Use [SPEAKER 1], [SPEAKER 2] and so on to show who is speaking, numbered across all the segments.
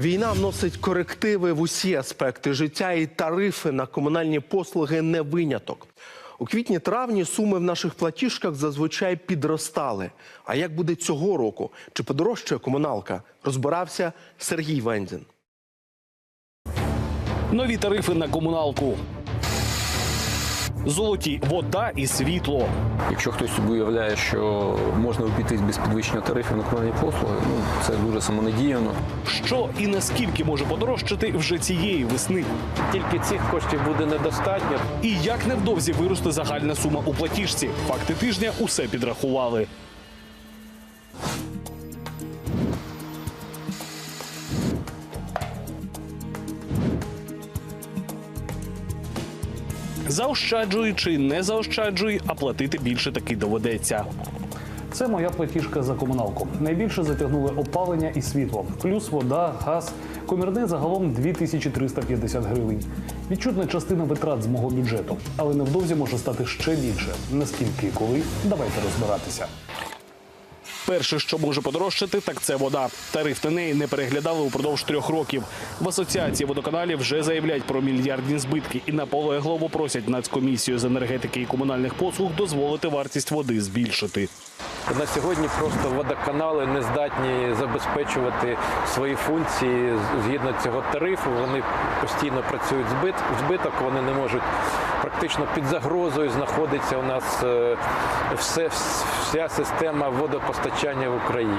[SPEAKER 1] Війна вносить корективи в усі аспекти життя, і тарифи на комунальні послуги не виняток. У квітні-травні суми в наших платіжках зазвичай підростали. А як буде цього року? Чи подорожчає комуналка? Розбирався Сергій Вензін.
[SPEAKER 2] Нові тарифи на комуналку. Золоті вода і світло.
[SPEAKER 3] Якщо хтось собі уявляє, що можна обійтись без підвищення тарифів на комунальні послуги, ну це дуже самонадіяно.
[SPEAKER 2] Що і наскільки може подорожчати вже цієї весни?
[SPEAKER 4] Тільки цих коштів буде недостатньо.
[SPEAKER 2] І як невдовзі виросте загальна сума у платіжці? Факти тижня усе підрахували. Заощаджуй чи не заощаджуй, а платити більше таки доведеться.
[SPEAKER 5] Це моя платіжка за комуналку. Найбільше затягнули опалення і світло, плюс вода, газ. Комірне загалом 2350 гривень. Відчутна частина витрат з мого бюджету, але невдовзі може стати ще більше. Наскільки і коли? Давайте розбиратися.
[SPEAKER 2] Перше, що може подорожчати, так це вода. Тариф на неї не переглядали упродовж трьох років. В асоціації водоканалів вже заявляють про мільярдні збитки і наполегливо просять Нацкомісію з енергетики і комунальних послуг дозволити вартість води збільшити.
[SPEAKER 4] На сьогодні просто водоканали не здатні забезпечувати свої функції згідно цього тарифу. Вони постійно працюють збит, збиток, вони не можуть практично під загрозою знаходиться у нас е, все, вся система водопостачання в Україні.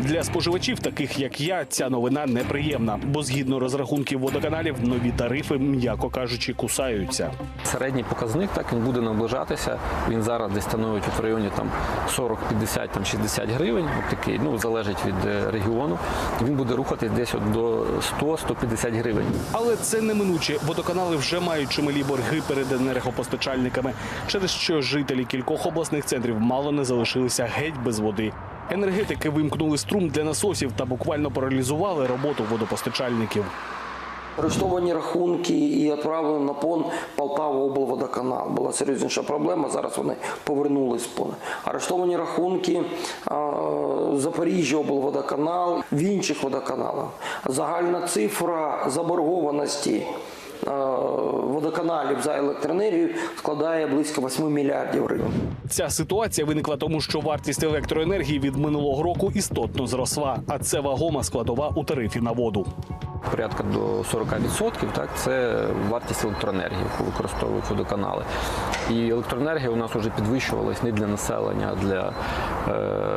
[SPEAKER 2] Для споживачів, таких як я, ця новина неприємна, бо згідно розрахунків водоканалів, нові тарифи, м'яко кажучи, кусаються.
[SPEAKER 3] Середній показник так він буде наближатися. Він зараз десь становить в районі там 40, 50, там 60 гривень. От такий, ну залежить від е, регіону. Він буде рухатись десь от до 100-150 гривень.
[SPEAKER 2] Але це неминуче. Водоканали вже мають чималі борги перед енергопостачальниками, через що жителі кількох обласних центрів мало не залишилися геть без води. Енергетики вимкнули струм для насосів та буквально паралізували роботу водопостачальників.
[SPEAKER 6] Арештовані рахунки і відправили на пон Полтава облводоканал. Була серйозніша проблема. Зараз вони повернулись в пон. Арештовані рахунки Запоріжжя облводоканал, в інших водоканалах. Загальна цифра заборгованості водоканалів за електроенергію складає близько 8 мільярдів гривень.
[SPEAKER 2] Ця ситуація виникла тому, що вартість електроенергії від минулого року істотно зросла, а це вагома складова у тарифі на воду.
[SPEAKER 3] Порядка до 40% так, це вартість електроенергії, яку використовують водоканали. І електроенергія у нас вже підвищувалась не для населення, а для е,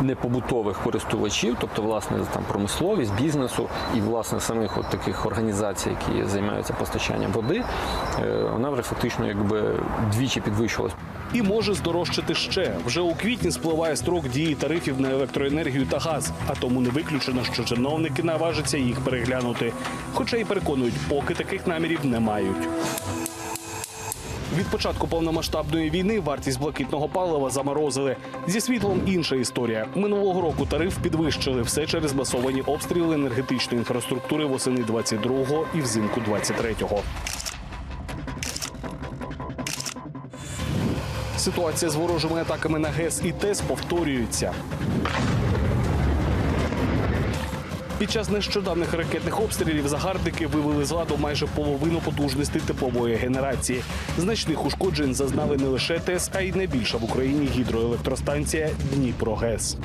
[SPEAKER 3] непобутових користувачів, тобто власне там промисловість, бізнесу і власне самих от таких організацій, які займаються постачанням води. Е, вона вже фактично якби двічі підвищувалась.
[SPEAKER 2] І може здорожчати ще. Вже у квітні спливає строк дії тарифів на електроенергію та газ, а тому не виключено, що чиновники наважаться їх переглянути. Хоча й переконують, поки таких намірів не мають. Від початку повномасштабної війни вартість блакитного палива заморозили. Зі світлом інша історія. Минулого року тариф підвищили все через масовані обстріли енергетичної інфраструктури восени 22-го і взимку 23-го. Ситуація з ворожими атаками на ГЕС і ТЕС повторюється. Під час нещодавних ракетних обстрілів загарбники вивели з ладу майже половину потужностей теплової генерації. Значних ушкоджень зазнали не лише ТЕС, а й найбільша в Україні гідроелектростанція Дніпрогес.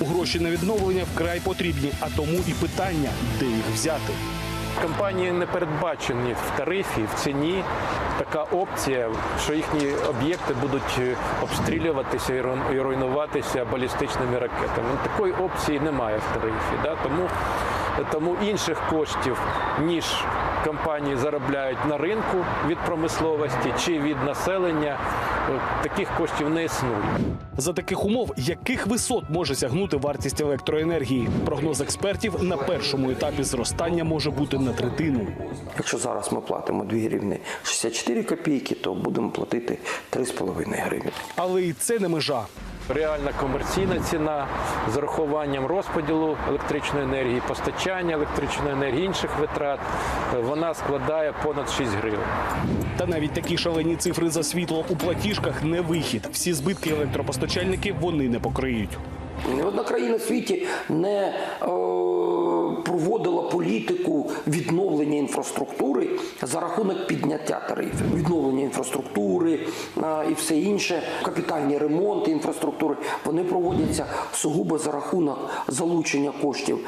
[SPEAKER 2] Гроші на відновлення вкрай потрібні, а тому і питання, де їх взяти.
[SPEAKER 4] Компанії не передбачені в тарифі, в ціні така опція, що їхні об'єкти будуть е, обстрілюватися і руйнуватися балістичними ракетами. Такої опції немає в тарифі. Да? Тому, тому інших коштів, ніж компанії заробляють на ринку від промисловості чи від населення, таких коштів не існує.
[SPEAKER 2] За таких умов, яких висот може сягнути вартість електроенергії? Прогноз експертів на першому етапі зростання може бути на третину.
[SPEAKER 6] Якщо зараз ми платимо 2 гривні 64 копійки, то будемо платити 3,5 гривні.
[SPEAKER 2] Але і це не межа.
[SPEAKER 4] Реальна комерційна ціна з урахуванням розподілу електричної енергії, постачання електричної енергії, інших витрат, е, вона складає понад 6 гривень.
[SPEAKER 2] Та навіть такі шалені цифри за світло у платіжках не вихід. Всі збитки електропостачальники вони не покриють.
[SPEAKER 6] Ні одна країна в світі не е, проводила політику відновлення інфраструктури за рахунок підняття тарифів. Відновлення інфраструктури і все інше, капітальні ремонти інфраструктури, вони проводяться сугубо за рахунок залучення коштів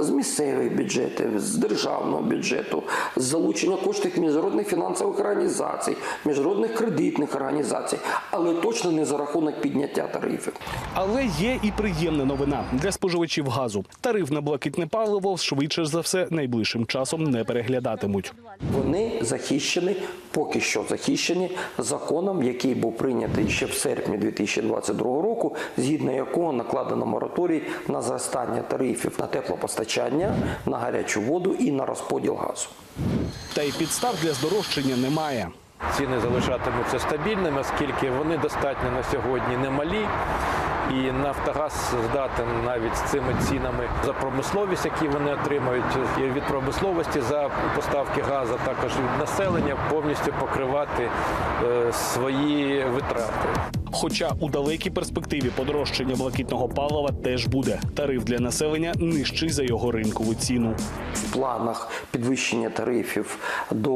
[SPEAKER 6] з місцевих бюджетів, з державного бюджету, з залучення коштів міжнародних фінансових організацій, міжнародних кредитних організацій, але точно не за рахунок підняття тарифів.
[SPEAKER 2] Але є і приємна новина для споживачів газу. Тариф на блакитне паливо швидше за все найближчим часом не переглядатимуть.
[SPEAKER 6] Вони захищені, поки що захищені законом, який був прийнятий ще в серпні 2022 року, згідно якого накладено мораторій на зростання тарифів на теплопостачання, на гарячу воду і на розподіл газу.
[SPEAKER 2] Та й підстав для здорожчання немає.
[SPEAKER 4] Ціни залишатимуться стабільними, оскільки вони достатньо на сьогодні немалі. І Нафтогаз здатен навіть з цими цінами за промисловість, які вони отримають і від промисловості за поставки газу, також від населення повністю покривати е, свої витрати.
[SPEAKER 2] Хоча у далекій перспективі подорожчання блакитного палива теж буде. Тариф для населення нижчий за його ринкову ціну.
[SPEAKER 6] В планах підвищення тарифів до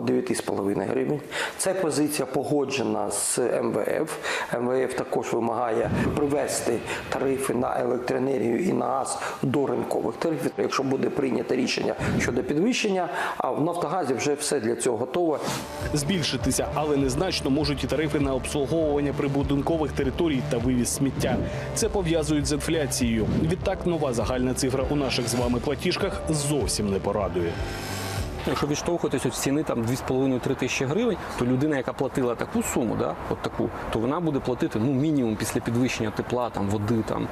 [SPEAKER 6] 9,5 гривень. Ця позиція погоджена з МВФ. МВФ також вимагає привести тарифи на електроенергію і на газ до ринкових тарифів. Якщо буде прийнято рішення щодо підвищення, а в Нафтогазі вже все для цього готове.
[SPEAKER 2] Збільшитися, але незначно можуть і тарифи на обслуговування прибудинкових територій та вивіз сміття. Це пов'язують з інфляцією. Відтак нова загальна цифра у наших з вами платіжках зовсім не порадує.
[SPEAKER 3] Якщо відштовхуватись від ціни там 2,5-3 тисячі гривень, то людина, яка платила таку суму, да, от таку, то вона буде платити ну мінімум після підвищення тепла, там води, там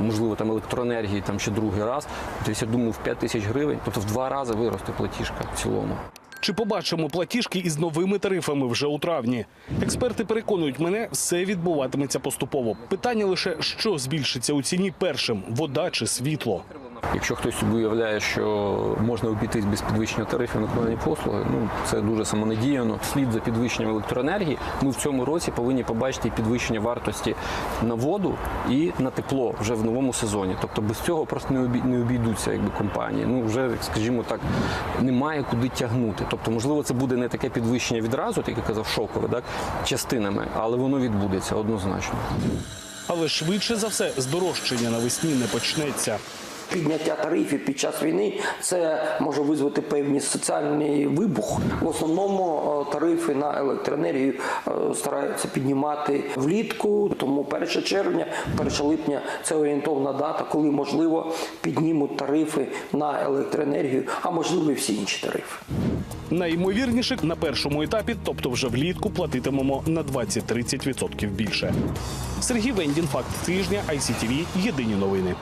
[SPEAKER 3] можливо там електроенергії, там ще другий раз. Тобто, я думаю, в 5 тисяч гривень, тобто в два рази виросте платіжка в цілому.
[SPEAKER 2] Чи побачимо платіжки із новими тарифами вже у травні? Експерти переконують мене, все відбуватиметься поступово. Питання лише що збільшиться у ціні першим вода чи світло.
[SPEAKER 3] Якщо хтось уявляє, що можна обійтись без підвищення тарифів на комунальні послуги, ну це дуже самонадіяно. Слід за підвищенням електроенергії. Ми в цьому році повинні побачити підвищення вартості на воду і на тепло вже в новому сезоні. Тобто без цього просто не обійдуться якби компанії. Ну вже скажімо так, немає куди тягнути. Тобто, можливо, це буде не таке підвищення відразу, як я казав, шокове, так частинами, але воно відбудеться однозначно.
[SPEAKER 2] Але швидше за все здорожчання навесні не почнеться.
[SPEAKER 6] Підняття тарифів під час війни це може визвати певний соціальний вибух. В основному е, тарифи на електроенергію е, стараються піднімати влітку, тому 1 червня, 1 липня це орієнтовна дата, коли можливо піднімуть тарифи на електроенергію, а можливо і всі інші тарифи.
[SPEAKER 2] Найімовірніше на першому етапі, тобто вже влітку, платитимемо на 20-30% більше. Сергій Вендін, факт тижня, ICTV, єдині новини.